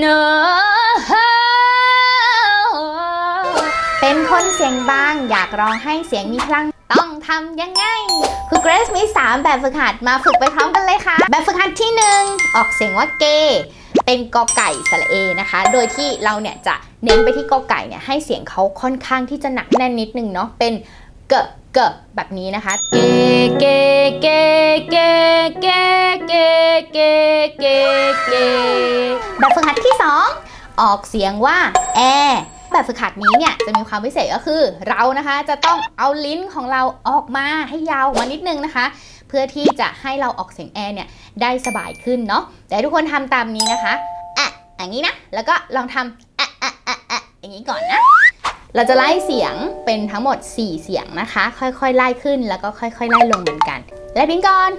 เนอเป็นคนเสียงบาง อยากร้องให้เสียงมีพลัง ต้องทำยังไงครูเกรซมี 3 แบบฝึกหัดมาฝึกไปพร้อมกันเลยค่ะ แบบฝึกหัดที่ 1 ออกเสียงว่าเก เป็นกอไก่สระเอนะคะ โดยที่เราเนี่ยจะเน้นไปที่กอไก่เนี่ยให้เสียงเขาค่อนข้างที่จะหนักแน่นนิดนึงเนาะเป็นเกะเกะแบบนี้นะคะ เกเกเกเกเกเกเกเกเก แบบฝึกหัดที่ 2 ออกเสียงว่าแอแบบฝึกหัดนี้เนี่ยจะมีความพิเศษก็คือ เรานะคะจะต้องเอาลิ้นของเราออกมาให้ยาวมานิดนึงนะคะ เพื่อที่จะให้เราออกเสียงแอเนี่ยได้สบายขึ้นเนาะแต่ทุกคนทำตามนี้นะคะอะอย่างนี้นะ แล้วก็ลองทำอะอะอะอะอย่างนี้ก่อนนะ เราจะไล่เสียงเป็นทั้งหมด 4 เสียงนะคะ ค่อยๆไล่ขึ้นแล้วก็ค่อยๆไล่ลงเหมือนกันไล่พิงก่อน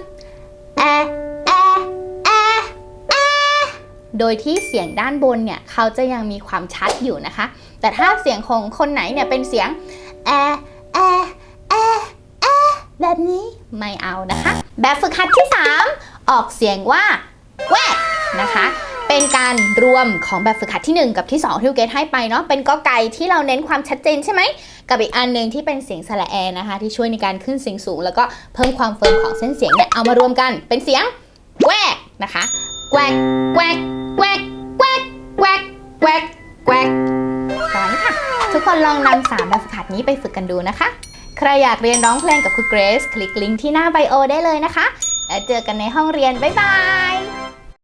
แอ โดยที่เสียงด้านบนเนี่ยเขาจะยังมีความชัดอยู่นะคะ แต่ถ้าเสียงของคนไหนเนี่ยเป็นเสียงแอแอแอแอแบบนี้ไม่เอานะคะ แบบฝึกหัดที่ 3 ออกเสียงว่าแวกนะคะเป็นการรวมของแบบฝึกหัดที่ 1 กับที่ 2 ที่เกตให้ไปเนาะเป็นกอไก่ที่เราเน้นความชัดเจนใช่ไหม กับอีกอันหนึ่งที่เป็นเสียงสระแอนะคะ ที่ช่วยในการขึ้นเสียงสูง แล้วก็เพิ่มความเฟิร์มของเส้นเสียงเนี่ยเอามารวมกันเป็นเสียงแวกนะคะ แกวกแกวกแกวกแกวกแกวกแกวกแกวกตอนนี้ค่ะ ทุกคนลองนำสามแบบฝึกหัดนี้ไปฝึกกันดูนะคะ ใครอยากเรียนร้องเพลงกับครูเกรซคลิกลิงก์ที่หน้าไบโอได้เลยนะคะ แล้วเจอกันในห้องเรียน บ๊ายบาย